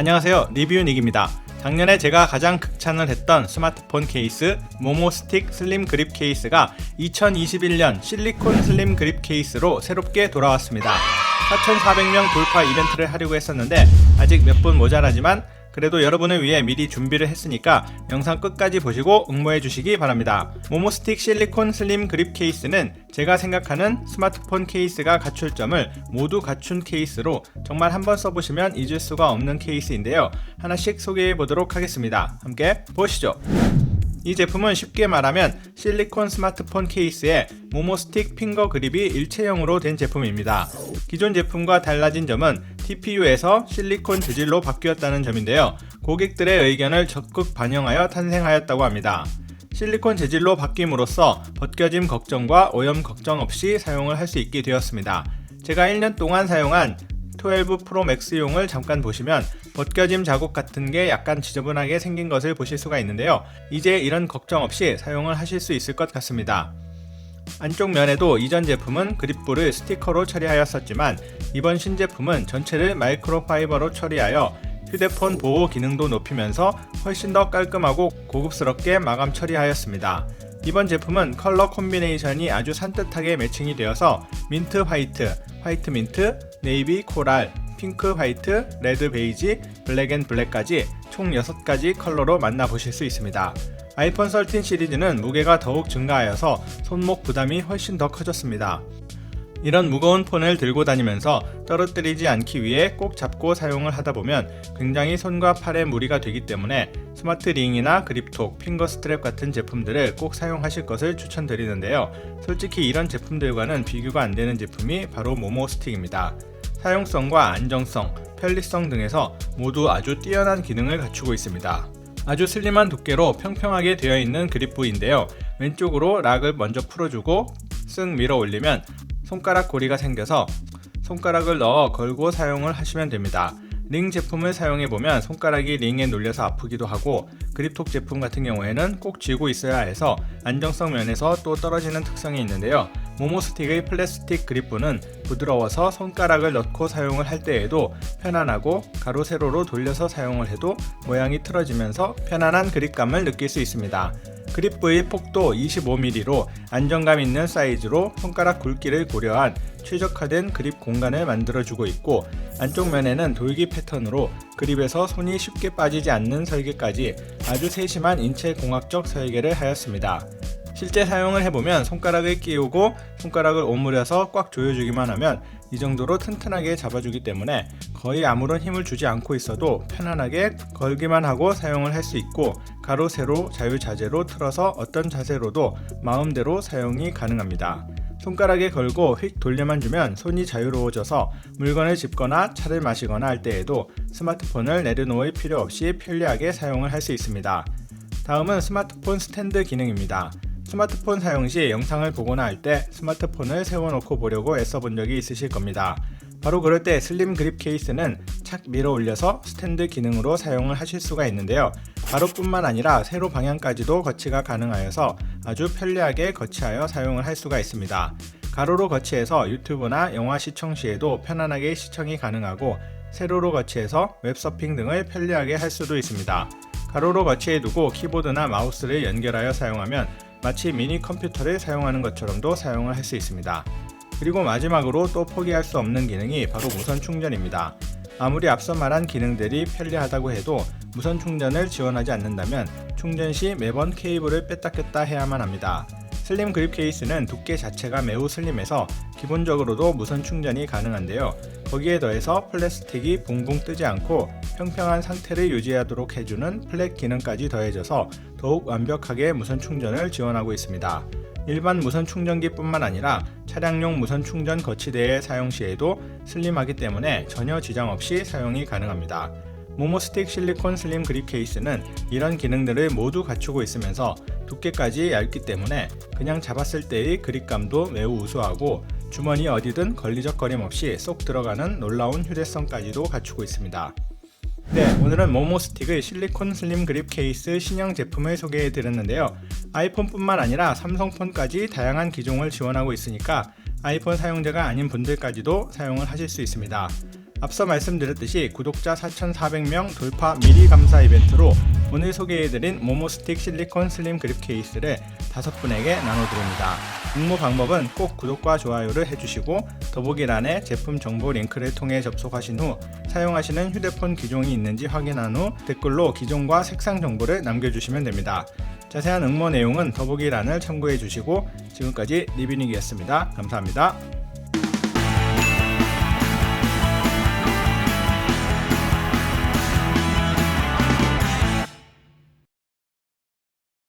안녕하세요. 리뷰닉입니다. 작년에 제가 가장 극찬을 했던 스마트폰 케이스 모모 스틱 슬림 그립 케이스가 2021년 실리콘 슬림 그립 케이스로 새롭게 돌아왔습니다 4,400명 돌파 이벤트를 하려고 했었는데 아직 몇 분 모자라지만 그래도 여러분을 위해 미리 준비를 했으니까 영상 끝까지 보시고 응모해 주시기 바랍니다. 모모스틱 실리콘 슬림 그립 케이스는 제가 생각하는 스마트폰 케이스가 갖출 점을 모두 갖춘 케이스로 정말 한번 써보시면 잊을 수가 없는 케이스인데요. 하나씩 소개해 보도록 하겠습니다. 함께 보시죠. 이 제품은 쉽게 말하면 실리콘 스마트폰 케이스에 모모스틱 핑거 그립이 일체형으로 된 제품입니다. 기존 제품과 달라진 점은 TPU에서 실리콘 재질로 바뀌었다는 점인데요. 고객들의 의견을 적극 반영하여 탄생하였다고 합니다. 실리콘 재질로 바뀜으로써 벗겨짐 걱정과 오염 걱정 없이 사용을 할 수 있게 되었습니다. 제가 1년 동안 사용한 12 프로 맥스용을 잠깐 보시면 벗겨짐 자국 같은 게 약간 지저분하게 생긴 것을 보실 수가 있는데요. 이제 이런 걱정 없이 사용을 하실 수 있을 것 같습니다. 안쪽 면에도 이전 제품은 그립부를 스티커로 처리하였었지만 이번 신제품은 전체를 마이크로파이버로 처리하여 휴대폰 보호 기능도 높이면서 훨씬 더 깔끔하고 고급스럽게 마감 처리하였습니다. 이번 제품은 컬러 콤비네이션이 아주 산뜻하게 매칭이 되어서 민트 화이트, 화이트 민트, 네이비 코랄, 핑크 화이트, 레드 베이지, 블랙 앤 블랙까지 총 6가지 컬러로 만나보실 수 있습니다. 아이폰 13 시리즈는 무게가 더욱 증가하여서 손목 부담이 훨씬 더 커졌습니다. 이런 무거운 폰을 들고 다니면서 떨어뜨리지 않기 위해 꼭 잡고 사용을 하다 보면 굉장히 손과 팔에 무리가 되기 때문에 스마트 링이나 그립톡, 핑거 스트랩 같은 제품들을 꼭 사용하실 것을 추천드리는데요. 솔직히 이런 제품들과는 비교가 안 되는 제품이 바로 모모 스틱입니다. 사용성과 안정성, 편리성 등에서 모두 아주 뛰어난 기능을 갖추고 있습니다. 아주 슬림한 두께로 평평하게 되어 있는 그립부인데요. 왼쪽으로 락을 먼저 풀어주고 쓱 밀어 올리면 손가락 고리가 생겨서 손가락을 넣어 걸고 사용을 하시면 됩니다. 링 제품을 사용해 보면 손가락이 링에 눌려서 아프기도 하고 그립톡 제품 같은 경우에는 꼭 쥐고 있어야 해서 안정성 면에서 또 떨어지는 특성이 있는데요. 모모스틱의 플라스틱 그립부는 부드러워서 손가락을 넣고 사용을 할 때에도 편안하고 가로 세로로 돌려서 사용을 해도 모양이 틀어지면서 편안한 그립감을 느낄 수 있습니다. 그립부의 폭도 25mm로 안정감 있는 사이즈로 손가락 굵기를 고려한 최적화된 그립 공간을 만들어주고 있고 안쪽 면에는 돌기 패턴으로 그립에서 손이 쉽게 빠지지 않는 설계까지 아주 세심한 인체 공학적 설계를 하였습니다. 실제 사용을 해보면 손가락을 끼우고 손가락을 오므려서 꽉 조여주기만 하면 이 정도로 튼튼하게 잡아주기 때문에 거의 아무런 힘을 주지 않고 있어도 편안하게 걸기만 하고 사용을 할 수 있고 가로 세로 자유자재로 틀어서 어떤 자세로도 마음대로 사용이 가능합니다. 손가락에 걸고 휙 돌려만 주면 손이 자유로워져서 물건을 짚거나 차를 마시거나 할 때에도 스마트폰을 내려놓을 필요 없이 편리하게 사용을 할 수 있습니다. 다음은 스마트폰 스탠드 기능입니다. 스마트폰 사용 시 영상을 보거나 할 때 스마트폰을 세워놓고 보려고 애써본 적이 있으실 겁니다. 바로 그럴 때 슬림 그립 케이스는 착 밀어 올려서 스탠드 기능으로 사용을 하실 수가 있는데요. 가로뿐만 아니라 세로 방향까지도 거치가 가능하여서 아주 편리하게 거치하여 사용을 할 수가 있습니다. 가로로 거치해서 유튜브나 영화 시청 시에도 편안하게 시청이 가능하고 세로로 거치해서 웹서핑 등을 편리하게 할 수도 있습니다. 가로로 거치해 두고 키보드나 마우스를 연결하여 사용하면 마치 미니 컴퓨터를 사용하는 것처럼도 사용을 할 수 있습니다. 그리고 마지막으로 또 포기할 수 없는 기능이 바로 무선 충전입니다. 아무리 앞서 말한 기능들이 편리하다고 해도 무선 충전을 지원하지 않는다면 충전 시 매번 케이블을 뺐다 꼈다 해야만 합니다. 슬림 그립 케이스는 두께 자체가 매우 슬림해서 기본적으로도 무선 충전이 가능한데요. 거기에 더해서 플라스틱이 붕붕 뜨지 않고 평평한 상태를 유지하도록 해주는 플랫 기능까지 더해져서 더욱 완벽하게 무선 충전을 지원하고 있습니다. 일반 무선 충전기뿐만 아니라 차량용 무선 충전 거치대의 사용 시에도 슬림하기 때문에 전혀 지장 없이 사용이 가능합니다. 모모스틱 실리콘 슬림 그립 케이스는 이런 기능들을 모두 갖추고 있으면서 두께까지 얇기 때문에 그냥 잡았을 때의 그립감도 매우 우수하고 주머니 어디든 걸리적거림 없이 쏙 들어가는 놀라운 휴대성까지도 갖추고 있습니다. 네, 오늘은 모모스틱의 실리콘 슬림 그립 케이스 신형 제품을 소개해 드렸는데요. 아이폰뿐만 아니라 삼성폰까지 다양한 기종을 지원하고 있으니까 아이폰 사용자가 아닌 분들까지도 사용을 하실 수 있습니다. 앞서 말씀드렸듯이 구독자 4,400명 돌파 미리 감사 이벤트로 오늘 소개해드린 모모스틱 실리콘 슬림 그립 케이스를 다섯 분에게 나눠드립니다. 응모 방법은 꼭 구독과 좋아요를 해주시고 더보기란에 제품 정보 링크를 통해 접속하신 후 사용하시는 휴대폰 기종이 있는지 확인한 후 댓글로 기종과 색상 정보를 남겨주시면 됩니다. 자세한 응모 내용은 더보기란을 참고해 주시고 지금까지 리뷰닉이었습니다. 감사합니다.